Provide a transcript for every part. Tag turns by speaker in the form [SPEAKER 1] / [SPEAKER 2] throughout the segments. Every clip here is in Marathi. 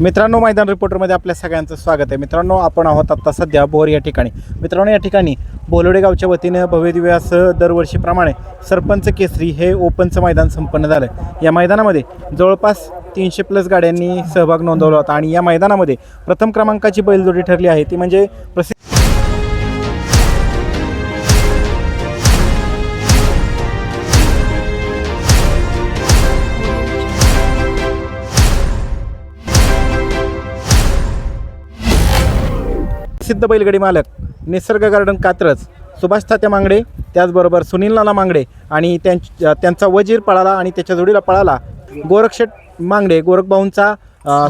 [SPEAKER 1] मित्रांनो मैदान रिपोर्टरमध्ये आपल्या सगळ्यांचं स्वागत आहे. मित्रांनो आपण आहोत आत्ता सध्या बोर या ठिकाणी. मित्रांनो या ठिकाणी बोलोडे गावच्या वतीनं भव्यदिव्यास दरवर्षीप्रमाणे सरपंच केसरी हे ओपनचं मैदान संपन्न झालं या मैदानामध्ये जवळपास तीनशे प्लस गाड्यांनी सहभाग नोंदवला होता आणि या मैदानामध्ये प्रथम क्रमांकाची बैलजोडी ठरली आहे. ती म्हणजे प्रसिद्ध सिद्ध बैलगाडी मालक निसर्ग गार्डन कात्रज सुभाष तात्या मांगडे त्याचबरोबर सुनील नाना मांगडे आणि त्यांच त्यांचा वजीर पळाला आणि त्याच्या जोडीला पळाला गोरक्षेट मांगडे गोरखभाऊंचा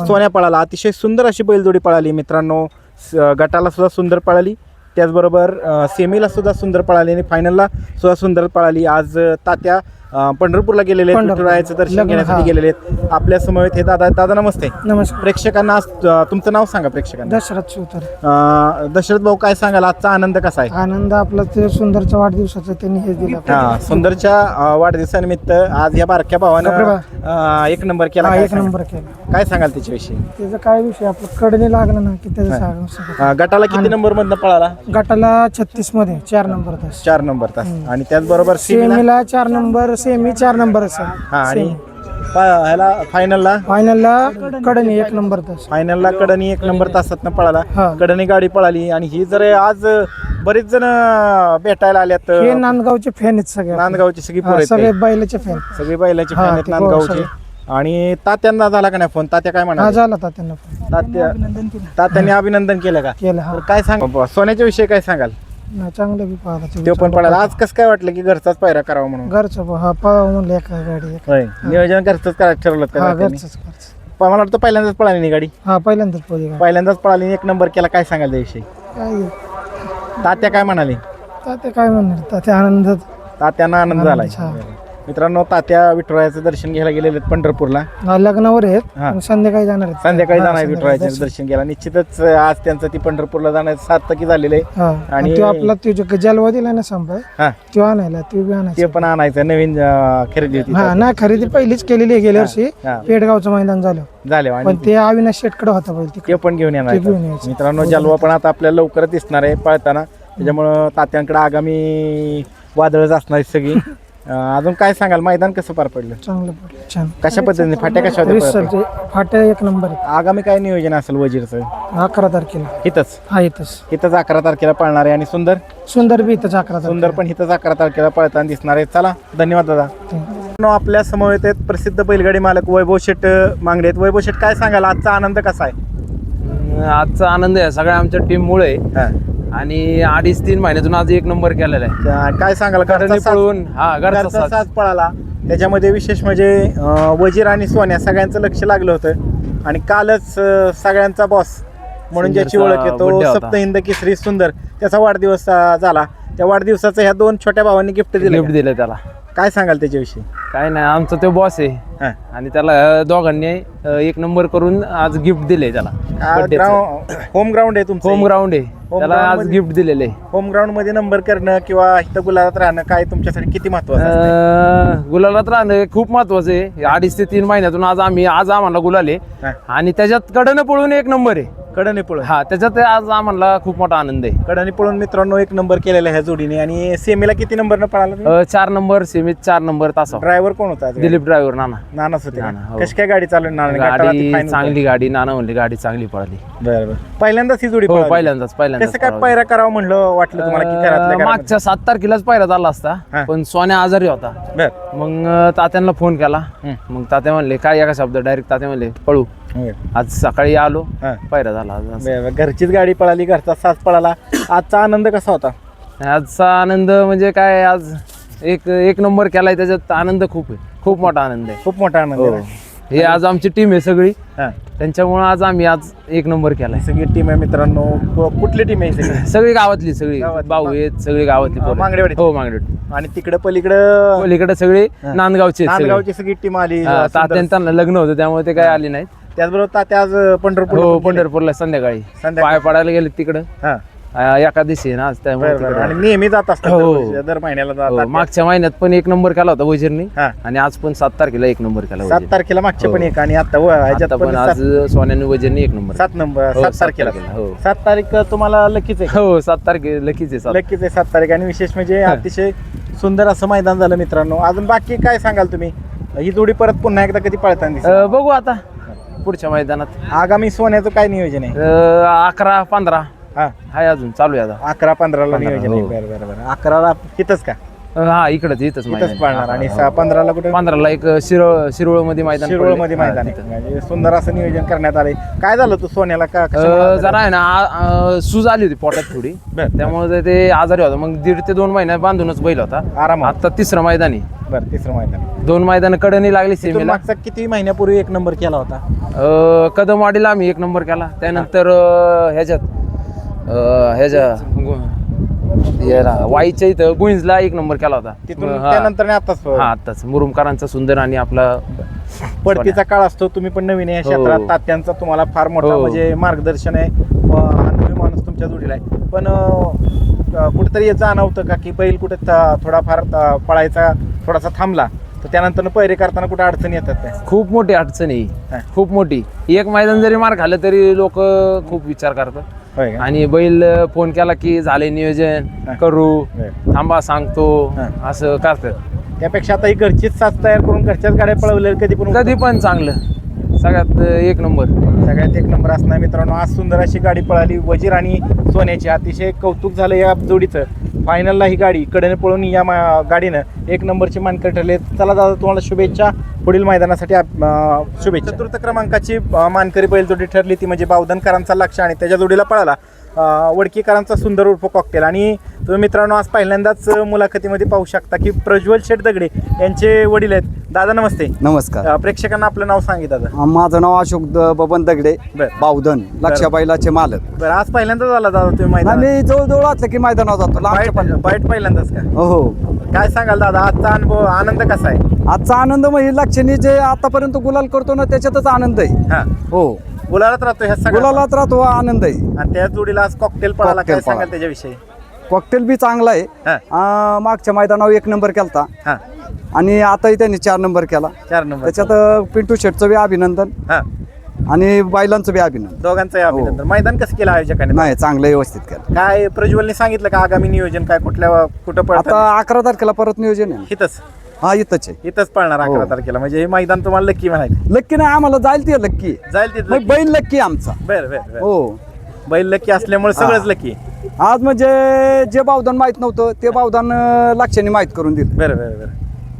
[SPEAKER 1] सोन्या पळाला. अतिशय सुंदर अशी बैलजोडी पळाली मित्रांनो. स- गटाला सुद्धा सुंदर पळाली. त्याचबरोबर सेमीला सुद्धा सुंदर पळाली आणि फायनलला सुद्धा सुंदर पळाली. आज तात्या अ, पंढरपूरला गेलेले आहेत
[SPEAKER 2] पंढरपूर.
[SPEAKER 1] विठुरायाचं दर्शन
[SPEAKER 2] लग्न,
[SPEAKER 1] घेण्यासाठी
[SPEAKER 2] हा.
[SPEAKER 1] गेलेले आहेत. आपल्या समवेत हे दादा दादा नमस्ते.
[SPEAKER 2] नमस्कार.
[SPEAKER 1] प्रेक्षकांना आज अ, तुमचं नाव सांगा प्रेक्षकांना.
[SPEAKER 2] दशरथ शिवतर
[SPEAKER 1] अ, दशरथ भाऊ काय सांगाल? आजचा आनंद कसा आहे?
[SPEAKER 2] आनंद आपला ते सुंदरच्या वाढदिवसाचं त्यांनी हे दिलं.
[SPEAKER 1] हा सुंदरच्या अ, वाढदिवसानिमित्त आज या बारक्या भावानं अ, एक नंबर केला
[SPEAKER 2] हा
[SPEAKER 1] काय
[SPEAKER 2] एक
[SPEAKER 1] सांगाल?
[SPEAKER 2] नंबर केला.
[SPEAKER 1] काय सांगाल त्याच्याविषयी?
[SPEAKER 2] त्याचा काय विषय? आपलं कडने लागलं ना की त्याचं सांगू शकत
[SPEAKER 1] अ, गटाला किती नंबर मधनं पळाला?
[SPEAKER 2] गटाला छत्तीसमध्ये चार नंबर तास.
[SPEAKER 1] चार नंबर तास. आणि त्याचबरोबर सेमीला
[SPEAKER 2] सेमीला? चार नंबर सेमी चार नंबर असेल
[SPEAKER 1] हा आणि प- ह्याला फायनलला
[SPEAKER 2] फायनलला कडने एक नंबर तास
[SPEAKER 1] फायनलला कडनी एक नंबर तासातनं पळाला.
[SPEAKER 2] हा.
[SPEAKER 1] कडनी गाडी पळाली आणि ही जर आज बरेच जण भेटायला आल्यात
[SPEAKER 2] हे नांदगावचे फॅन आहेत सगळे.
[SPEAKER 1] नांदगावची सगळी
[SPEAKER 2] हा,
[SPEAKER 1] पोरं आहेत
[SPEAKER 2] सगळे. बैलाचे फॅन
[SPEAKER 1] सगळी बैलाची
[SPEAKER 2] हा,
[SPEAKER 1] फॅन आहेत
[SPEAKER 2] ते
[SPEAKER 1] नांदगावचे.
[SPEAKER 2] सगळे.
[SPEAKER 1] आणि तात्यांना झाला का नाही फोन? तात्या काय
[SPEAKER 2] हा
[SPEAKER 1] म्हणा
[SPEAKER 2] झाला होता त्यांना phone.
[SPEAKER 1] तात्या
[SPEAKER 2] अभिनंदन केलं.
[SPEAKER 1] तात्यांनी अभिनंदन केलं का?
[SPEAKER 2] केलं हा.
[SPEAKER 1] तर काय सांग सोन्याच्या विषयी काय सांगाल?
[SPEAKER 2] नाही, चांगलं बी पाहला
[SPEAKER 1] ते पण पडायला आज कसं काय वाटलं की घरचाच पायरा करावा म्हणून?
[SPEAKER 2] घरचं हा पळाव म्हणलं एका गाडी एक.
[SPEAKER 1] होय. नियोजन घरचंच करायचं ठरवलं
[SPEAKER 2] हा
[SPEAKER 1] का त्यांनी?
[SPEAKER 2] घरचंच घरचं
[SPEAKER 1] मला वाटतं पहिल्यांदाच पळाली नाही गाडी.
[SPEAKER 2] हा पहिल्यांदाच गाडी.
[SPEAKER 1] पहिल्यांदाच पळाली एक नंबर केला काय सांगाल त्याविषयी?
[SPEAKER 2] काय?
[SPEAKER 1] तात्या काय म्हणाले?
[SPEAKER 2] तात्या काय म्हणणार? तात्या आनंदात.
[SPEAKER 1] तात्यांना आनंद
[SPEAKER 2] झाला.
[SPEAKER 1] मित्रांनो तात्या विठुरायाचं दर्शन घ्यायला गेलेले आहेत पंढरपूरला.
[SPEAKER 2] हा, लग्नावर आहेत.
[SPEAKER 1] हा.
[SPEAKER 2] पण संध्याकाळी जाणार आहेत.
[SPEAKER 1] संध्याकाळी
[SPEAKER 2] हा,
[SPEAKER 1] जाणार आहे
[SPEAKER 2] संध्याकाळी
[SPEAKER 1] विठुरायाचं दर्शन घ्यायला. निश्चितच आज त्यांचं ती पंढरपूरला जाण्याचं सार्थकी झालेलं आहे.
[SPEAKER 2] हा.
[SPEAKER 1] आणि-
[SPEAKER 2] आणि तो आपला तो जो जलवा दिला ना संपाय
[SPEAKER 1] हा.
[SPEAKER 2] तो आणायला तो बी
[SPEAKER 1] ते
[SPEAKER 2] आणायचा
[SPEAKER 1] पण आणायचं नवीन अं, खरेदी होती
[SPEAKER 2] हा ना खरेदी पहिलीच केलेली आहे गेल्या वर्षी.
[SPEAKER 1] हा.
[SPEAKER 2] पेडगावचं मैदान झालं.
[SPEAKER 1] झाले आणि
[SPEAKER 2] पण ते अविनाश शेटकडे होता तिकडे.
[SPEAKER 1] ते पण घेऊन येणार
[SPEAKER 2] ते घेऊन
[SPEAKER 1] आहेत.
[SPEAKER 2] यायचं.
[SPEAKER 1] मित्रांनो जलवा पण आता आपल्याला लवकरच दिसणार आहे पळताना. त्याच्यामुळं तात्यांकडे आगामी वादळच असणार आहेत सगळी. अं, अजून काय सांगाल? मैदान कसं पार पडलं?
[SPEAKER 2] चांगलं पडलं. छान.
[SPEAKER 1] कशा पद्धतीने? फाट्या कशा होत्या
[SPEAKER 2] फाट्या एक नंबर आहेत?
[SPEAKER 1] आगामी काय नियोजन असेल वजीरचं?
[SPEAKER 2] अकरा तारखेला.
[SPEAKER 1] इथंच?
[SPEAKER 2] हा इथंच.
[SPEAKER 1] इथंच अकरा तारखेला पळणार आहे. आणि सुंदर?
[SPEAKER 2] सुंदर बी इथंच अकरा
[SPEAKER 1] सुंदर पण इथंच अकरा तारखेला पळताना दिसणार आहे. चला धन्यवाद दादा.
[SPEAKER 2] तारखेला
[SPEAKER 1] मित्रांनो, आपल्या समवेत आहेत प्रसिद्ध बैलगाडी मालक वैभव शेट मांगडे आहेत. वैभव शेट काय सांगाल? आजचा आनंद कसा आहे?
[SPEAKER 3] आजचा आनंद आहे. सगळ्या आमच्या टीममुळे
[SPEAKER 1] हा.
[SPEAKER 3] आणि अडीच तीन महिन्यातून आज एक नंबर केलेला आहे
[SPEAKER 1] त्या- काय सांगाल घरचा साज-
[SPEAKER 3] पळून हा घरचा
[SPEAKER 1] घरचा
[SPEAKER 3] साज.
[SPEAKER 1] साज पळाला त्याच्यामध्ये विशेष म्हणजे अं, वजीर आणि सोन्या सगळ्यांचं लक्ष लागलं होतं आणि कालच अं, सगळ्यांचा बॉस म्हणून ज्याची
[SPEAKER 3] सुंदरचा
[SPEAKER 1] ओळख आहे तो
[SPEAKER 3] birthday होता.
[SPEAKER 1] सप्तहिंद केसरी सुंदर त्याचा वाढदिवस अं, झाला त्या वाढदिवसाचं ह्या दोन छोट्या भावांनी गिफ्ट दिलं
[SPEAKER 3] गिफ्ट? दिलं त्याला
[SPEAKER 1] काय सांगाल त्याच्याविषयी?
[SPEAKER 3] काय नाही आमचा तो बॉस आहे.
[SPEAKER 1] हा.
[SPEAKER 3] आणि त्याला दोघांनी अं, एक नंबर करून आज गिफ्ट दिले त्याला. birthday चं.
[SPEAKER 1] ग्राउंड होम ग्राउंड आहे तुमचं?
[SPEAKER 3] होम ग्राउंड आहे. त्याला
[SPEAKER 1] ground
[SPEAKER 3] आज
[SPEAKER 1] मध्ये-
[SPEAKER 3] गिफ्ट दिलेले
[SPEAKER 1] होम ग्राउंडमध्ये नंबर करणं किंवा इथं गुलाबात राहणं काय तुमच्यासाठी किती महत्वाचं असतं?
[SPEAKER 3] गुलालात राहणं हे खूप महत्वाचं आहे. अडीच ते तीन महिन्यातून आज आम्ही आज आम्हाला गुलाले
[SPEAKER 1] हा.
[SPEAKER 3] आणि त्याच्यात कडनं पळून एक नंबर आहे.
[SPEAKER 1] कडनी पळून.
[SPEAKER 3] हा त्याच्यात आज आम्हाला खूप मोठा आनंद आहे.
[SPEAKER 1] कडनी पळून मित्रांनो एक नंबर केलेला ह्या जोडीने. आणि सेमीला किती नंबर पळाला
[SPEAKER 3] अं, चार नंबर सेमीत चार नंबर तासा
[SPEAKER 1] ड्रायव्हर कोण होता आज?
[SPEAKER 3] दिलीप ड्रायव्हर नाना.
[SPEAKER 1] नानाच होते
[SPEAKER 3] नाना, हो.
[SPEAKER 1] कशी काय गाडी चालवली नाना
[SPEAKER 3] गाडी चांगली गाडी नाना म्हणली गाडी चांगली पळाली.
[SPEAKER 1] बरं बरं. पहिल्यांदाच ही जोडी
[SPEAKER 3] हो
[SPEAKER 1] पळाली.
[SPEAKER 3] पहिल्यांदाच पहिल्यांदाच
[SPEAKER 1] कसं काय. पायरा करावं म्हणलं वाटलं तुम्हाला की घरातल्या
[SPEAKER 3] अं,
[SPEAKER 1] घरात
[SPEAKER 3] मागच्या सात तारखेलाच पायरा झाला असता. पण सोन्या आजारी होता.
[SPEAKER 1] बर.
[SPEAKER 3] मग अं, तात्यांना फोन केला.
[SPEAKER 1] हं.
[SPEAKER 3] मग तात्या म्हणले काय एका शब्द? डायरेक्ट तात्या म्हणले पळू.
[SPEAKER 1] होय.
[SPEAKER 3] आज सकाळी आलो
[SPEAKER 1] हा.
[SPEAKER 3] पायरा झाला आज असं.
[SPEAKER 1] बरं, बरं. घरचीच गाडी पळाली घरचा साथ पळाला आजचा आनंद कसा होता
[SPEAKER 3] आजचा आनंद म्हणजे काय आज एक एक नंबर केलाय त्याच्यात आनंद खूप आहे खूप मोठा आनंद आहे
[SPEAKER 1] खूप मोठा आनंद
[SPEAKER 3] हो
[SPEAKER 1] आहे.
[SPEAKER 3] हे आज आमची टीम आहे सगळी
[SPEAKER 1] हा.
[SPEAKER 3] त्यांच्यामुळं आज आम्ही आज एक नंबर केलाय
[SPEAKER 1] सगळी टीम आहे मित्रांनो कु- कुठली टीम आहे ही सगळी
[SPEAKER 3] सगळी गावातली सगळी
[SPEAKER 1] गावातली.
[SPEAKER 3] भाऊ आहेत सगळी गावातली
[SPEAKER 1] हा,
[SPEAKER 3] पोरं.
[SPEAKER 1] मांगडेवाडीत.
[SPEAKER 3] हो मांगडेवाडी
[SPEAKER 1] आणि तिकडे पलीकडं
[SPEAKER 3] पलीकडे सगळे
[SPEAKER 1] हा.
[SPEAKER 3] नांदगावचे आहेत सगळे.
[SPEAKER 1] नांदगावची सगळी टीम आली
[SPEAKER 3] हा,
[SPEAKER 1] सुंदर.
[SPEAKER 3] तात्यानं त्यांना लग्न होतं त्यामुळे ते काय आले नाहीत
[SPEAKER 1] त्याचबरोबर तात्या आज पंढरपूर
[SPEAKER 3] हो पंढरपूरला संध्याकाळी.
[SPEAKER 1] संध्याकाळी.
[SPEAKER 3] पाय पडायला गेले तिकडं.
[SPEAKER 1] हा.
[SPEAKER 3] अं, एकादशी आहे ना आज त्यामुळे
[SPEAKER 1] बरं बरं.
[SPEAKER 3] तिकडे-
[SPEAKER 1] आणि नेहमी जात असतात
[SPEAKER 3] हो.
[SPEAKER 1] दरवर्षी, दर महिन्याला
[SPEAKER 3] हो,
[SPEAKER 1] जातात
[SPEAKER 3] मागच्या महिन्यात पण एक नंबर केला होता वजीरनी.
[SPEAKER 1] हा.
[SPEAKER 3] आणि आज पण सात तारखेला एक नंबर केला
[SPEAKER 1] सात. तारखेला मागचे
[SPEAKER 3] हो.
[SPEAKER 1] पण एक आणि आता व- ह्याच्यात
[SPEAKER 3] आता पण
[SPEAKER 1] पण
[SPEAKER 3] आज
[SPEAKER 1] सात-
[SPEAKER 3] सोन्याने वजीरनी एक नंबर
[SPEAKER 1] सात नंबर
[SPEAKER 3] हो,
[SPEAKER 1] सात
[SPEAKER 3] सात
[SPEAKER 1] तारखेला.
[SPEAKER 3] तारखेला, हो.
[SPEAKER 1] सात तारीख तुम्हाला लकीच आहे.
[SPEAKER 3] हो सात तारखे लकीच आहे सात.
[SPEAKER 1] लकीच आहे सात तारीख. आणि विशेष म्हणजे अतिशय सुंदर असं मैदान झालं मित्रांनो. अजून बाकी काय सांगाल तुम्ही? ही जोडी परत पुन्हा एकदा कधी पळताना दिसेल?
[SPEAKER 3] अं, बघू आता. पुढच्या मैदानात?
[SPEAKER 1] आगामी सोन्याचं काय नियोजन आहे?
[SPEAKER 3] अं, अकरा पंधरा.
[SPEAKER 1] हा.
[SPEAKER 3] हाय अजून चालू आहे आता.
[SPEAKER 1] अकरा पंधराला
[SPEAKER 3] पंधरा,
[SPEAKER 1] नियोजन आहे.
[SPEAKER 3] हो.
[SPEAKER 1] बरं बरं बरं. अकराला इथंच का?
[SPEAKER 3] हा इकडच इथंच
[SPEAKER 1] इथंच पळणार. आणि सहा पंधराला कुठे?
[SPEAKER 3] पंधराला एक शिरोळ शिरोळमध्ये मैदान
[SPEAKER 1] शिरोळ. मध्ये मैदान. आहे. म्हणजे सुंदर असं नियोजन करण्यात आलंय. काय झालं तू सोन्याला? का कशामुळे
[SPEAKER 3] जरा आहे ना आ- सूज आली होती पोटात थोडी.
[SPEAKER 1] बरं.
[SPEAKER 3] त्यामुळे ते आजारी होता. मग दीड ते दोन महिन्यात बांधूनच बैल होता.
[SPEAKER 1] आरामात.
[SPEAKER 3] आता तिसरं मैदान आहे.
[SPEAKER 1] बरं तिसरं मैदान.
[SPEAKER 3] दोन मैदान कडणी लागली सेमीला
[SPEAKER 1] मागचा किती महिन्यापूर्वी एक नंबर केला होता?
[SPEAKER 3] अं, कदम वाडीला आम्ही एक नंबर केला. त्यानंतर अं, ह्याच्यात अं, ह्याच्या याला वाईच्या इथं गुईंजला एक नंबर केला होता
[SPEAKER 1] तिथून
[SPEAKER 3] हा.
[SPEAKER 1] त्यानंतर आताच
[SPEAKER 3] हा आताच मुरुमकरांचा सुंदर आणि आपला
[SPEAKER 1] पडतीचा काळ असतो तुम्ही पण नवीन आहे या
[SPEAKER 3] हो.
[SPEAKER 1] क्षेत्रात तात्यांचा तुम्हाला फार मोठा
[SPEAKER 3] हो.
[SPEAKER 1] म्हणजे मार्गदर्शन आहे व अनुभवी माणूस तुमच्या जोडीला आहे पण अं, कुठेतरी हे जाणवतं का की बैल कुठे थ- थोडाफार अं, पळायचा थोडासा थांबला तर त्यानंतर पहिरे करताना कुठे अडचणी येतात काय
[SPEAKER 3] खूप मोठी अडचण आहे
[SPEAKER 1] हा.
[SPEAKER 3] ही. खूप मोठी एक मैदान जरी मार खाल्लं तरी लोक खूप विचार करतात
[SPEAKER 1] होय का?
[SPEAKER 3] आणि बैल फोन केला की झाले नियोजन
[SPEAKER 1] हा.
[SPEAKER 3] करू
[SPEAKER 1] होय.
[SPEAKER 3] थांबा सांगतो
[SPEAKER 1] हा.
[SPEAKER 3] असं करतात
[SPEAKER 1] त्यापेक्षा आता ही घरचीच साथ तयार करून घरच्याच गाड्या पळवलेल्या कधी पण
[SPEAKER 3] कधी पण चांगलं सगळ्यात एक नंबर
[SPEAKER 1] सगळ्यात एक नंबर असणार मित्रांनो आज सुंदर अशी गाडी पळाली वजीर आणि सोन्याची अतिशय कौतुक झालं या जोडीचं फायनलला ही गाडी कडेने पळून या मा- गाडीनं एक नंबरची मानकरी ठरले. चला दादा तुम्हाला शुभेच्छा. पुढील मैदानासाठी शुभेच्छा. चतुर्थ क्रमांकाची मानकरी बैल जोडी ठरली ती म्हणजे बावधनकरांचा लक्ष आणि त्याच्या जोडीला पळाला. वडकीकरांचा सुंदर उर्फ कॉकटेल आणि तुम्ही मित्रांनो आज पहिल्यांदाच मुलाखतीमध्ये पाहू शकता की प्रज्वल शेठ दगडे यांचे वडील आहेत. दादा नमस्ते.
[SPEAKER 4] नमस्कार.
[SPEAKER 1] अं, प्रेक्षकांना आपलं नाव सांगित दादा.
[SPEAKER 4] माझं नाव अशोक द- बबन दगडे
[SPEAKER 1] बर.
[SPEAKER 4] बावधन लक्षा बैलाचे मालक.
[SPEAKER 1] बरं आज पहिल्यांदाच आला दादा तुम्ही मैदानात?
[SPEAKER 4] आम्ही जवळजवळ असलं की मैदानात जातो लांबच्या
[SPEAKER 1] बाईट
[SPEAKER 4] पण
[SPEAKER 1] बाईट पहिल्यांदाच का?
[SPEAKER 4] हो हो.
[SPEAKER 1] काय सांगाल दादा आजचा अनुभव आनंद कसा आहे?
[SPEAKER 4] आजचा आनंद म्हणजे लक्षणी जे आतापर्यंत गुलाल करतो ना त्याच्यातच आनंद आहे.
[SPEAKER 1] हा.
[SPEAKER 4] हो.
[SPEAKER 1] गुलालात राहतो ह्या सगळ्या
[SPEAKER 4] गुलालात राहतो हा आनंद आहे.
[SPEAKER 1] आणि त्या जोडीला आज कॉकटेल पळाला काय सांगाल
[SPEAKER 4] पळाला.
[SPEAKER 1] त्याच्याविषयी?
[SPEAKER 4] कॉकटेल बी चांगला आहे.
[SPEAKER 1] हा.
[SPEAKER 4] आ, मागच्या मैदानावर एक नंबर केलता.
[SPEAKER 1] हा.
[SPEAKER 4] आणि आताही त्यांनी चार नंबर केला.
[SPEAKER 1] चार नंबर
[SPEAKER 4] त्याच्यात अ, पिंटू शेटचं बी अभिनंदन.
[SPEAKER 1] हा.
[SPEAKER 4] आणि बैलांचं बी अभिनंदन.
[SPEAKER 1] दोघांचं अभिनंदन. मैदान कसं केलं आयोजकाने?
[SPEAKER 4] नाही चांगलं व्यवस्थित केलं.
[SPEAKER 1] काय प्रज्वलने सांगितलं का आगामी नियोजन? काय कुठल्या कुठं पळतात
[SPEAKER 4] आता अकरा तारखेला परत नियोजन आहे.
[SPEAKER 1] इथंच.
[SPEAKER 4] हा इथंच आहे.
[SPEAKER 1] इथंच पळणार अकरा
[SPEAKER 4] हो.
[SPEAKER 1] तारखेला. म्हणजे हे मैदान तुम्हाला लक्की म्हणायचं.
[SPEAKER 4] लक्की नाही आम्हाला जाईल ते लक्की.
[SPEAKER 1] जाईल तिथं
[SPEAKER 4] मग बैल लक्की आमचा.
[SPEAKER 1] बर बर बर.
[SPEAKER 4] हो.
[SPEAKER 1] बैल लक्की असल्यामुळे सगळंच लक्की.
[SPEAKER 4] आज म्हणजे जे बावधान माहीत नव्हतं ते बावधान अं, लक्षाने माहीत करून दिलं.
[SPEAKER 1] बरं बरं बरं.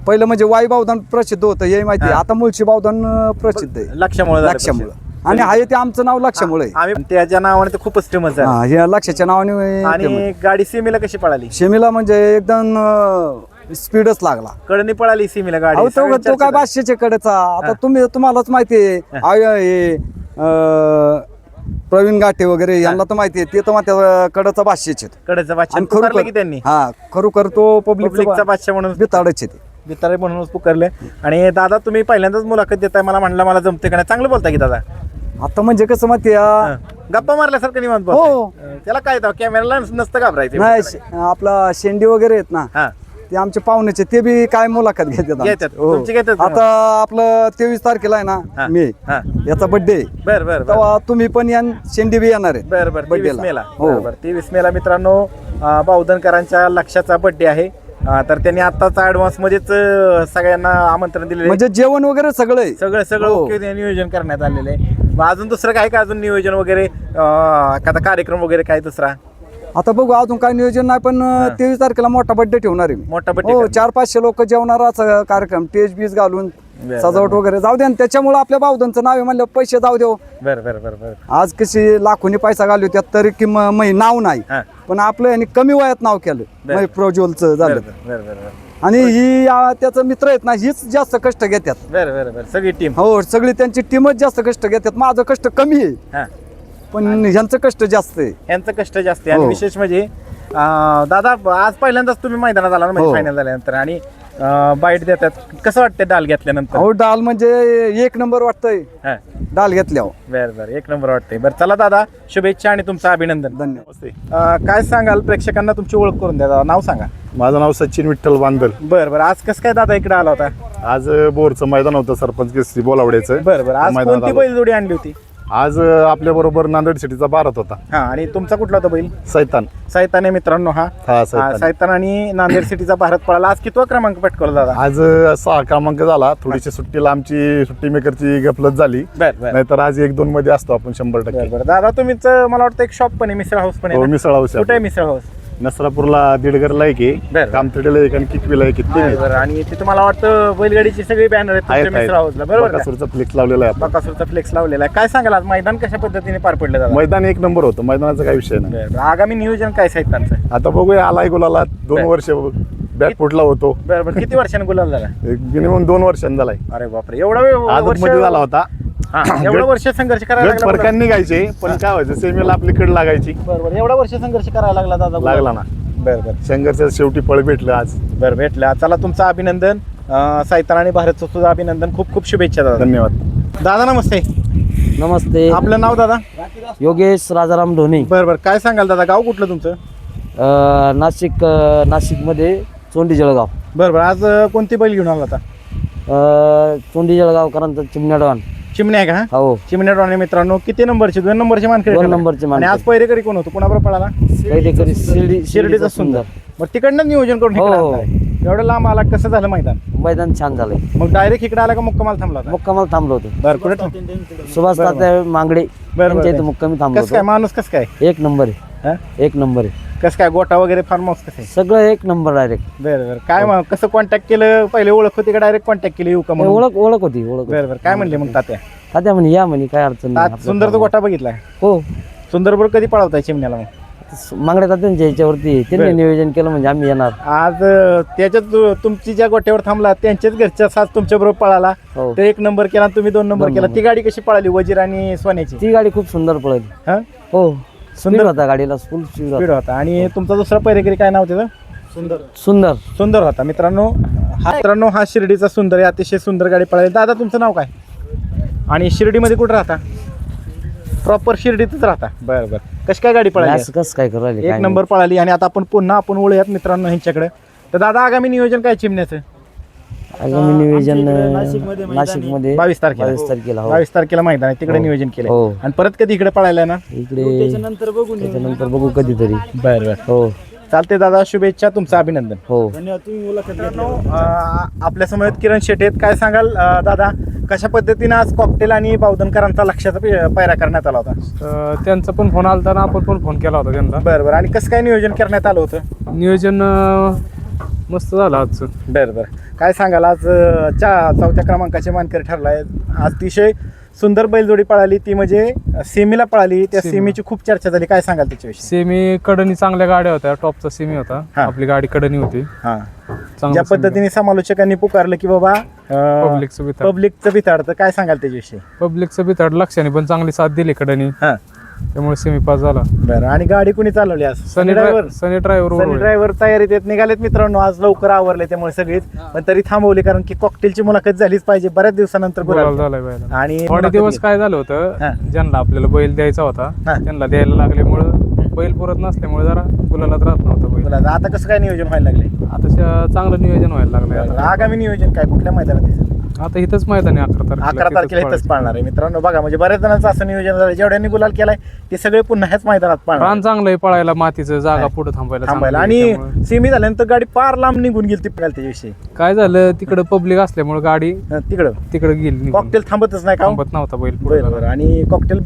[SPEAKER 4] पहिलं म्हणजे वाई बावधान प्रसिद्ध होतं हे माहिती आहे.
[SPEAKER 1] हा.
[SPEAKER 4] आता मुळशी बावधान अं, प्रसिद्ध आहे.
[SPEAKER 1] लक्षामुळे
[SPEAKER 4] लक्षामुळं. आणि आहे ते आमचं नाव लक्षामुळे. आहे.
[SPEAKER 1] आम्ही त्याच्या नावाने ते खूपच फेमस झालं.
[SPEAKER 4] हा हे लक्षाच्या नावाने ते
[SPEAKER 1] आणि गाडी सीमेला कशी पळाली?
[SPEAKER 4] शेमीला म्हणजे एकदम अं, स्पीडच लागला.
[SPEAKER 1] कडनी पळाली सीमेला गाडी.
[SPEAKER 4] अहो तो तो काय
[SPEAKER 1] चर्चेत
[SPEAKER 4] बादशेच्या कडेचा? आता. तुम्ही तुम्हालाच माहिती आहे. आय- हे अं, प्रवीण गाठे वगैरे यांना तर माहिती आहे. ते तर माझ्या कडचा बादशेचे
[SPEAKER 1] आहे. कडेचा बादशाह.
[SPEAKER 4] आणि
[SPEAKER 1] पुकारलं की
[SPEAKER 4] खरोखर
[SPEAKER 1] त्यांनी?
[SPEAKER 4] हा खरोखर तो
[SPEAKER 1] पब्लिकचा
[SPEAKER 4] पब्लिकचा
[SPEAKER 1] बादशाह म्हणून
[SPEAKER 4] बिताडच आहे ते.
[SPEAKER 1] बितारे म्हणूनच पुकारले. आणि दादा तुम्ही पहिल्यांदाच मुलाखत देताय. मला म्हणलं मला जमते का नाही? चांगलं बोलता की दादा.
[SPEAKER 4] आता म्हणजे कसं माहिती आहे,
[SPEAKER 1] हं. गप्पा मारल्यासारखं निवांत
[SPEAKER 4] हो.
[SPEAKER 1] बोलताय. हं, त्याला काय कॅमेराला नसतं घाबरायचं.
[SPEAKER 4] नाही शे- आपला शेंडी वगैरे आहेत ना
[SPEAKER 1] हा.
[SPEAKER 4] ते आमचे पाहुण्याचे ते बी काय मुलाखत घेतात. हो.
[SPEAKER 1] तुमची घेतात का?
[SPEAKER 4] आता आपलं तेवीस तारखेला आहे
[SPEAKER 1] हा.
[SPEAKER 4] ना मे
[SPEAKER 1] हा
[SPEAKER 4] याचा बर्थडे
[SPEAKER 1] बर बर बर
[SPEAKER 4] तेव्हा तुम्ही पण या शेंडी बी येणार आहे
[SPEAKER 1] बर बर तेवीस. मेला
[SPEAKER 4] हो.
[SPEAKER 1] बर बर तेवीस मेला मित्रांनो अं, बावधनकरांच्या लक्षाचा बर्थडे आहे अं, तर त्यांनी आताच ऍडव्हान्स मध्येच अं, सगळ्यांना आमंत्रण दिलेलं आहे.
[SPEAKER 4] म्हणजे जेवण वगैरे सगळं आहे
[SPEAKER 1] सगळं सगळं
[SPEAKER 4] हो.
[SPEAKER 1] ओके नियोजन करण्यात आलेलं आहे मग अजून दुसरं काय काय अजून नियोजन वगैरे अं, एखादा कार्यक्रम वगैरे काय दुसरा
[SPEAKER 4] आता बघू अजून काय नियोजन नाही पण तेवीस तारखेला मोठा बर्थडे ठेवणार आहे मी.
[SPEAKER 1] मोठा बर्थडे
[SPEAKER 4] हो चार पाचशे लोक जेवणारा असा कार्यक्रम टेज बीज घालून
[SPEAKER 1] बरं,
[SPEAKER 4] सजावट वगैरे. जाऊ दे आणि त्याच्यामुळे आपल्या बावधनचं नाव आहे म्हणलं पैसे जाऊ देऊ
[SPEAKER 1] बर बर बर बर.
[SPEAKER 4] आज कशी लाखोनी पैसा घालू त्यात तरी कि नाव नाही.
[SPEAKER 1] हा.
[SPEAKER 4] पण आपलं यांनी कमी वयात नाव केलं
[SPEAKER 1] बरं.
[SPEAKER 4] मै प्रज्वलचं
[SPEAKER 1] बर
[SPEAKER 4] झालं.
[SPEAKER 1] बर बर बर
[SPEAKER 4] आणि ही आ, त्याचं मित्र आहेत ना हीच जास्त कष्ट घेतात
[SPEAKER 1] बर बर बर. सगळी टीम
[SPEAKER 4] हो सगळी त्यांची टीमच जास्त कष्ट घेतात माझं कष्ट कमी आहे.
[SPEAKER 1] हा.
[SPEAKER 4] पण ह्यांचं कष्ट जास्त आहे.
[SPEAKER 1] यांचं कष्ट जास्त आहे. आणि
[SPEAKER 4] हो.
[SPEAKER 1] विशेष म्हणजे अं, दादा आज पहिल्यांदाच तुम्ही मैदानात आला ना म्हणजे
[SPEAKER 4] हो.
[SPEAKER 1] फायनल झाल्यानंतर. आणि अं, बाईट देतात. कसं वाटतं डाल घेतल्यानंतर?
[SPEAKER 4] अहो डाल म्हणजे एक नंबर वाटतंय.
[SPEAKER 1] हा.
[SPEAKER 4] डाल घेतल्यावर.
[SPEAKER 1] बरं बरं. एक नंबर वाटतंय. बरं चला दादा शुभेच्छा आणि तुमचं अभिनंदन.
[SPEAKER 4] धन्यवाद.
[SPEAKER 1] अं, काय सांगाल? प्रेक्षकांना तुमची ओळख करून द्या दादा. नाव सांगा.
[SPEAKER 5] माझं नाव सचिन विठ्ठल बांदल
[SPEAKER 1] बरं बरं. आज कसं काय दादा इकडे आला होता?
[SPEAKER 5] आज अ, बोरचं मैदान होतं सरपंच केसरी बोलावड्याचं
[SPEAKER 1] बरं बरं. आज
[SPEAKER 5] मैदानात
[SPEAKER 1] कोणती
[SPEAKER 5] आलो.
[SPEAKER 1] बैलजोडी आणली होती?
[SPEAKER 5] आज आपल्या बरोबर नांदेड सिटीचा भारत होता.
[SPEAKER 1] हा आणि तुमचा कुठला होता बैल?
[SPEAKER 5] सैतान.
[SPEAKER 1] सायताने मित्रांनो हा.
[SPEAKER 5] सैतान.
[SPEAKER 1] आणि नांदेड सिटीचा भारत पळाला. आज कितवा क्रमांक पटकवला दादा?
[SPEAKER 5] आज सहा क्रमांक झाला. थोडीशी सुट्टीला आमची सुट्टी मेकरची गफलत झाली.
[SPEAKER 1] बरं बरं.
[SPEAKER 5] नाहीतर आज एक दोन मध्ये असतो आपण शंभर
[SPEAKER 1] बरं
[SPEAKER 5] टक्के.
[SPEAKER 1] बरं दादा तुम्हीच मला वाटतं एक शॉप पण आहे मिसळ हाऊस पण आहे
[SPEAKER 5] हो
[SPEAKER 1] ना?
[SPEAKER 5] मिसळ हाऊस
[SPEAKER 1] कुठे आहे
[SPEAKER 5] आहे
[SPEAKER 1] मिसळ हाऊस
[SPEAKER 5] नसरापूरला दीडगरला एक
[SPEAKER 1] बरं.
[SPEAKER 5] आहे कामतडीला एक आणि किकवीला एक आहे. तीन
[SPEAKER 1] बरं आणि तिथे मला वाटतं बैलगाडीची सगळी बॅनर आहेत
[SPEAKER 5] आहेत
[SPEAKER 1] तुमच्या मिसळ हाऊसला बरोबर का?
[SPEAKER 5] बकासूरचा फ्लेक्स लावलेला आहे आपण.
[SPEAKER 1] बकासूरचा फ्लेक्स लावलेला आहे. काय सांगाल आज? मैदान कशा पद्धतीने पार पडलं दादा?
[SPEAKER 5] मैदान एक नंबर होतं. मैदानाचा काही विषय नाही.
[SPEAKER 1] बरं बरं आगामी नियोजन काय साहित्यांचं
[SPEAKER 5] आता बघूया आलाय गुलाला. दोन
[SPEAKER 1] बरं.
[SPEAKER 5] वर्ष बॅट फुटला होतो.
[SPEAKER 1] बरं बरं. किती वर्षांनी गुलाल झाला?
[SPEAKER 5] एक मिनिमम दोन वर्षांनी झालाय.
[SPEAKER 1] अरे बापरे एवढा वेळ
[SPEAKER 5] आदत वर्षमध्ये झाला होता.
[SPEAKER 1] एवढा वर्ष संघर्ष करायला
[SPEAKER 5] गट
[SPEAKER 1] लागला बरं.
[SPEAKER 5] फरकांनी निघायचे पण काय व्हायचं सेमीला आपली कड लागायची.
[SPEAKER 1] बरं बरं एवढा वर्ष संघर्ष करायला लागला दादा?
[SPEAKER 5] लागला ना.
[SPEAKER 1] बरं बरं.
[SPEAKER 5] संघर्षात शेवटी फळ भेटलं आज.
[SPEAKER 1] बरं भेटला. चला तुमचं अभिनंदन. अं, सायतान आणि भारतचं सुद्धा अभिनंदन. खूप खूप शुभेच्छा दादा.
[SPEAKER 5] धन्यवाद.
[SPEAKER 1] दादा नमस्ते.
[SPEAKER 6] नमस्ते.
[SPEAKER 1] आपलं नाव दादा?
[SPEAKER 6] योगेश राजाराम ढोणे
[SPEAKER 1] बरं बरं. काय सांगाल दादा? गाव कुठलं तुमचं?
[SPEAKER 6] अ, नाशिक अ, नाशिकमध्ये चोंडी जळगाव.
[SPEAKER 1] बरं बरं. आज अं, कोणती बैल घेऊन आला होता?
[SPEAKER 6] अ, चोंडी जळगावकरांचा चिमण्याडवान
[SPEAKER 1] चिमण्या आहे का हा? चिमण्या डॉने मित्रांनो किती नंबरचे? दोन नंबरचे मानकरी
[SPEAKER 6] दोन
[SPEAKER 1] ठरले.
[SPEAKER 6] नंबरचे
[SPEAKER 1] आणि
[SPEAKER 6] मानकरी.
[SPEAKER 1] आज पहिरेकरी कोण होतो? कुणाबरोबर पळाला?
[SPEAKER 6] काहीतरी शिर्डी
[SPEAKER 1] शिर्डीचा सुंदर. मग तिकडनं नियोजन करून
[SPEAKER 6] हो,
[SPEAKER 1] इकडे
[SPEAKER 6] हो.
[SPEAKER 1] आणलाय. एवढं लांब आला कसं झालं मैदान?
[SPEAKER 6] मैदान छान झालंय.
[SPEAKER 1] मग डायरेक्ट इकडे आला का मुक्कामाल थांबला होता?
[SPEAKER 6] मुक्कामाला थांबलो होतो.
[SPEAKER 1] बरं कुठे थांब-
[SPEAKER 6] सुभाष तात्या मांगडे
[SPEAKER 1] बरं,
[SPEAKER 6] त्यांच्या
[SPEAKER 1] बरं.
[SPEAKER 6] इथं मुक्कामी थांबलो
[SPEAKER 1] कसं काय?
[SPEAKER 6] होतो.
[SPEAKER 1] माणूस कसं काय?
[SPEAKER 6] एक नंबर आहे.
[SPEAKER 1] हा?
[SPEAKER 6] एक नंबर आहे.
[SPEAKER 1] कसं काय गोटा वगैरे फार्म हाऊस कसं आहे?
[SPEAKER 6] सगळं एक नंबर डायरेक्ट
[SPEAKER 1] बरं बरं. काय मग कसं कॉन्टॅक्ट केलं? पहिले ओळख होती का डायरेक्ट कॉन्टॅक्ट केली येऊ का
[SPEAKER 6] ओळख ओळख होती ओळख.
[SPEAKER 1] बरं बरं. काय म्हणले मग तात्या?
[SPEAKER 6] तात्या म्हणे या म्हणे काय अडचण नाही. आपल्या
[SPEAKER 1] सुंदर तो. गोटा बघितला?
[SPEAKER 6] हो.
[SPEAKER 1] सुंदर बरोबर कधी पळवताय चिमण्याला मग?
[SPEAKER 6] मांगडे तात्यांच्या याच्यावरती त्यांनी
[SPEAKER 1] बरं.
[SPEAKER 6] नियोजन केलं म्हणजे आम्ही येणार.
[SPEAKER 1] आज अं, त्याच्यात तु- तुमची ज्या गोट्यावर थांबला त्यांच्याच घरच्या साथ तुमच्या बरोबर पळाला.
[SPEAKER 6] हो.
[SPEAKER 1] ते एक नंबर केला आणि तुम्ही दोन नंबर
[SPEAKER 6] दोन
[SPEAKER 1] केला. ती गाडी कशी पळाली वजीर आणि सोन्याची?
[SPEAKER 6] ती गाडी खूप सुंदर पळली.
[SPEAKER 1] हा?
[SPEAKER 6] हो.
[SPEAKER 1] सुंदर.
[SPEAKER 6] होता गाडीला फुल स्पीड होता.
[SPEAKER 1] आणि तुमचा दुसरा पैरेकरी काय नाव त्याचं? सुंदर.
[SPEAKER 6] सुंदर.
[SPEAKER 1] सुंदर होता. मित्रांनो हा मित्रांनो हा शिर्डीचा सुंदर आहे. अतिशय सुंदर गाडी पळाली. दादा तुमचं नाव काय? आणि शिर्डीमध्ये कुठं राहता? प्रॉपर शिर्डीतच राहता. बरं बरं. कशी काय गाडी पळाली?
[SPEAKER 6] असं कसं काय करू राहिले?
[SPEAKER 1] एक नंबर पळाली आणि आता आपण पुन्हा आपण वळूयात मित्रांनो ह्यांच्याकडे. तर दादा आगामी नियोजन काय चिमण्याचं?
[SPEAKER 6] आगामी नियोजन नाशिकमध्ये
[SPEAKER 1] बावीस तारखेला.
[SPEAKER 6] बावीस तारखेला हो.
[SPEAKER 1] बावीस तारखेला मैदान आहे. तिकडे
[SPEAKER 6] हो.
[SPEAKER 1] नियोजन केलं
[SPEAKER 6] हो.
[SPEAKER 1] आणि परत कधी इकडे पळायला ना
[SPEAKER 6] इकडे त्याच्यानंतर बघू कधीतरी.
[SPEAKER 1] बरं बरं.
[SPEAKER 6] हो.
[SPEAKER 1] चालते दादा शुभेच्छा तुमचं अभिनंदन.
[SPEAKER 6] हो.
[SPEAKER 1] मित्रांनो आपल्यासमोर किरण शेटे आहेत. काय सांगाल अं, दादा? कशा पद्धतीने आज कॉकटेल आणि बावधनकरांचा लक्षाचा पै- पैरा करण्यात आला होता?
[SPEAKER 7] त्यांचा पण फोन आला ना आपण पण फोन केला होता त्यांना.
[SPEAKER 1] बरं बरं. आणि कसं काय नियोजन करण्यात आलं होतं?
[SPEAKER 7] नियोजन अ, मस्त झालं आजचं.
[SPEAKER 1] बरं बरं. काय सांगाल आज अं, चा चौथ्या क्रमांकाचे मानकरी ठरला आहे अतिशय सुंदर बैलजोडी पळाली. ती म्हणजे सेमीला पळाली. त्या
[SPEAKER 7] सेमी.
[SPEAKER 1] सेमीची खूप चर्चा झाली. काय सांगाल त्याच्याविषयी?
[SPEAKER 7] सेमी कडनी चांगल्या गाड्या होत्या. टॉपचा सेमी होता.
[SPEAKER 1] हा.
[SPEAKER 7] आपली गाडी कडनी होती.
[SPEAKER 1] हां. ज्या पद्धतीने समालोचकांनी पुकारलं की बाबा
[SPEAKER 7] पब्लिकचं बिथाड.
[SPEAKER 1] पब्लिकचं बिथाड. तर काय सांगाल त्याच्याविषयी?
[SPEAKER 7] पब्लिकचं बिथाड लक्षाने पण चांगली साथ दिली कडनी.
[SPEAKER 1] हां.
[SPEAKER 7] त्यामुळे सेमी पास झाला
[SPEAKER 1] बरं आणि गाडी कुणी चालवली आज
[SPEAKER 7] Sunny
[SPEAKER 1] driver
[SPEAKER 7] Sunny driver
[SPEAKER 1] Sunny driver तयारीत येत निघालेत मित्रांनो आज लवकर आवरले त्यामुळे सगळीच पण तरी थांबवले कारण की कॉकटेलची मुलाखत झालीच पाहिजे बऱ्याच दिवसानंतर
[SPEAKER 7] गुलाल
[SPEAKER 1] बोलायला.
[SPEAKER 7] झालाय बैलाला.
[SPEAKER 1] आणि
[SPEAKER 7] थोडे दिवस. काय झालं
[SPEAKER 1] हा.
[SPEAKER 7] होतं ज्यांना आपल्याला बैल द्यायचा होता
[SPEAKER 1] हा.
[SPEAKER 7] त्यांना द्यायला लागल्यामुळं बैल पुरत नसल्यामुळे जरा गुलालात राहत नव्हता बैल
[SPEAKER 1] बोला, आता कसं काय नियोजन व्हायला लागले
[SPEAKER 7] आता श- चांगलं नियोजन व्हायला लागलंय आता
[SPEAKER 1] आगामी नियोजन काय कुठल्या मैदानात दिसेल?
[SPEAKER 7] आता इथंच मैदान आहे अकरा तारखेला
[SPEAKER 1] अकरा तारखेला इथंच पाळणार आहे मित्रांनो बघा म्हणजे बऱ्याच जणांचं असं नियोजन झालं जेवढ्यांनी गुलाल केलाय ते सगळे पुन्हा ह्याच मैदानात पाळणार
[SPEAKER 7] रान चांगलं आहे पळायला मातीचं जागा. पुढे थांबायला
[SPEAKER 1] थांबायला
[SPEAKER 7] चांगली आहे
[SPEAKER 1] आणि
[SPEAKER 7] त्यामुळं.
[SPEAKER 1] सेमी झाल्यानंतर गाडी पार लांब निघून गेली ती त्याच्याविषयी
[SPEAKER 7] काय झालं तिकडं पब्लिक असल्यामुळे गाडी
[SPEAKER 1] तिकडं
[SPEAKER 7] तिकडे गेली निघून.
[SPEAKER 1] कॉकटेल थांबतच नाही का हो?
[SPEAKER 7] थांबत नव्हता बैल पुढे
[SPEAKER 1] आणि कॉकटेल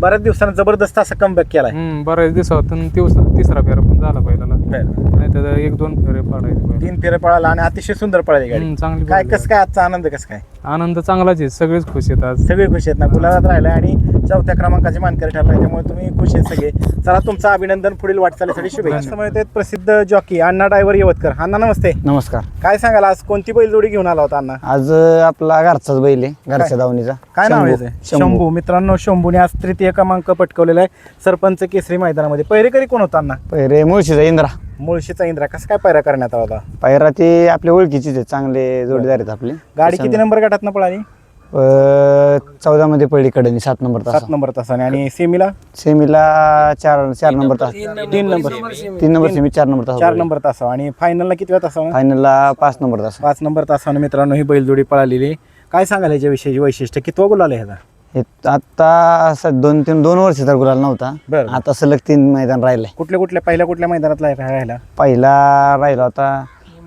[SPEAKER 1] बऱ्याच दिवसानं जबरदस्त असा कमबॅक केलाय
[SPEAKER 7] हम्म बऱ्याच दिवसातून दिवस तिसरा फेरा पण झाला बैलाला. नाही तर एक दोन फेरे पडायचे बैल.
[SPEAKER 1] तीन फेरे पळाला आणि अतिशय सुंदर पळाली गाडी
[SPEAKER 7] हम्म, चांगली
[SPEAKER 1] काय कसं काय आजचा आनंद कसं काय?
[SPEAKER 7] आनंद चांगलाच आहे. सगळेच खुश आहेत आज.
[SPEAKER 1] सगळे खुश आहेत ना? गुलाबात राहिलाय आणि चौथ्या क्रमांकाचे मानकरी ठरलाय. त्यामुळे तुम्ही खुश आहेत सगळे. चला तुमचं अभिनंदन पुढील वाटचालीसाठी शुभेच्छा. समोर आहेत प्रसिद्ध जॉकी अण्णा ड्रायव्हर यवतकर. अण्णा नमस्ते.
[SPEAKER 6] नमस्कार.
[SPEAKER 1] काय सांगाल आज कोणती बैलजोडी घेऊन आला होता अण्णा?
[SPEAKER 6] आज अ, आपला घरचाच बैल आहे? घरच्या दावणीचा.
[SPEAKER 1] काय नाव आहे?
[SPEAKER 6] शंभू.
[SPEAKER 1] मित्रांनो शंभूने आज तृतीय क्रमांक पटकवलेला आहे. सरपंच केसरी मैदानामध्ये. पहिरेकरी कोण होता अण्णा?
[SPEAKER 6] पहिरे मुळशीचा इंद्रा.
[SPEAKER 1] मुळशीचा इंद्रा कसं काय पायरा करण्यात आला होता?
[SPEAKER 8] पायरा ते आपल्या ओळखीचीच आहेत चांगले जोडीदार आहेत आपले.
[SPEAKER 1] गाडी किती नंबर गटात पळाली?
[SPEAKER 8] चौदा मध्ये कडनी सात नंबर तास.
[SPEAKER 1] सात नंबर तासाने. आणि सेमीला?
[SPEAKER 8] सेमीला चार चार नंबर तास.
[SPEAKER 1] तीन नंबर
[SPEAKER 8] तीन नंबर सेमी. चार नंबर तास
[SPEAKER 1] चार नंबर तासा. आणि फायनलला किती वेळ तासा
[SPEAKER 8] फायनलला पाच नंबर तास.
[SPEAKER 1] पाच नंबर तासाने मित्रांनो ही बैलजोडी पळालेली. काय सांगाल ह्याच्याविषयी वैशिष्ट्य? किती गुलाल आहे ह्याचा?
[SPEAKER 8] हे आता असं दोन तीन दोन वर्ष तर गुलाल नव्हता.
[SPEAKER 1] बरं.
[SPEAKER 8] आता सलग तीन मैदान राहिले.
[SPEAKER 1] कुठल्या कुठल्या पहिल्या कुठल्या मैदानात राहिला?
[SPEAKER 8] पहिला राहिला होता.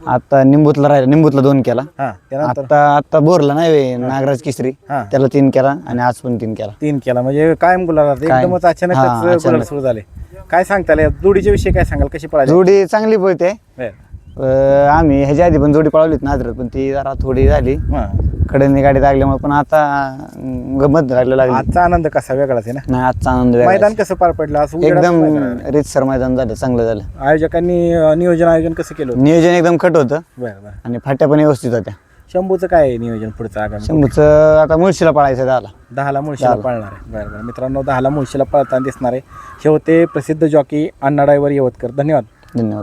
[SPEAKER 8] आता निंबूतला राहिला. निंबूतला दोन केला.
[SPEAKER 1] हा त्यानंतर?
[SPEAKER 8] आता आता बोरला नाही व्हय, नागराज किसरी.
[SPEAKER 1] हा.
[SPEAKER 8] त्याला तीन केला आणि आज पण तीन केला.
[SPEAKER 1] तीन केला. म्हणजे कायम गुलाल
[SPEAKER 8] कायम.
[SPEAKER 1] एकदमच अचानकच गुलाल
[SPEAKER 8] अचानक.
[SPEAKER 1] सुरू झाले. काय सांगताल? या जोडीच्या विषयी काय सांगाल? कशी पळाली?
[SPEAKER 8] जोडी चांगली पळते.
[SPEAKER 1] बरं.
[SPEAKER 8] अं, आम्ही ह्याच्या आधी पण जोडी पळवलीत नाजरात पण ती जरा थोडी झाली.
[SPEAKER 1] हा.
[SPEAKER 8] कडनी गाडी लागल्यामुळे पण आता गंमत लागलं लागली.
[SPEAKER 1] आजचा आनंद कसा वेगळाच आहे ना?
[SPEAKER 8] नाही आजचा आनंद
[SPEAKER 1] मैदान. कसं पार पडलं? आज उजेडाचं
[SPEAKER 8] एकदम
[SPEAKER 1] मैदान.
[SPEAKER 8] रितसर मैदान झालं चांगलं झालं.
[SPEAKER 1] आयोजकांनी अं, नियोजन आयोजन कसं केलं होतं?
[SPEAKER 8] नियोजन एकदम खट होतं.
[SPEAKER 1] बरं बरं.
[SPEAKER 8] आणि फाट्या पण व्यवस्थित होत्या.
[SPEAKER 1] शंभूचं काय आहे नियोजन पुढचं आगामी?
[SPEAKER 8] शंभूचं आता मुळशीला पळायचं झाला
[SPEAKER 1] दहाला. मुळशीला
[SPEAKER 8] दहाला.
[SPEAKER 1] पळणार आहे. बरं बरं. मित्रांनो दहाला मुळशीला पळताना दिसणार आहे. हे होते प्रसिद्ध जॉकी अण्णा ड्रायव्हर यवतकर. धन्यवाद.
[SPEAKER 8] धन्यवाद.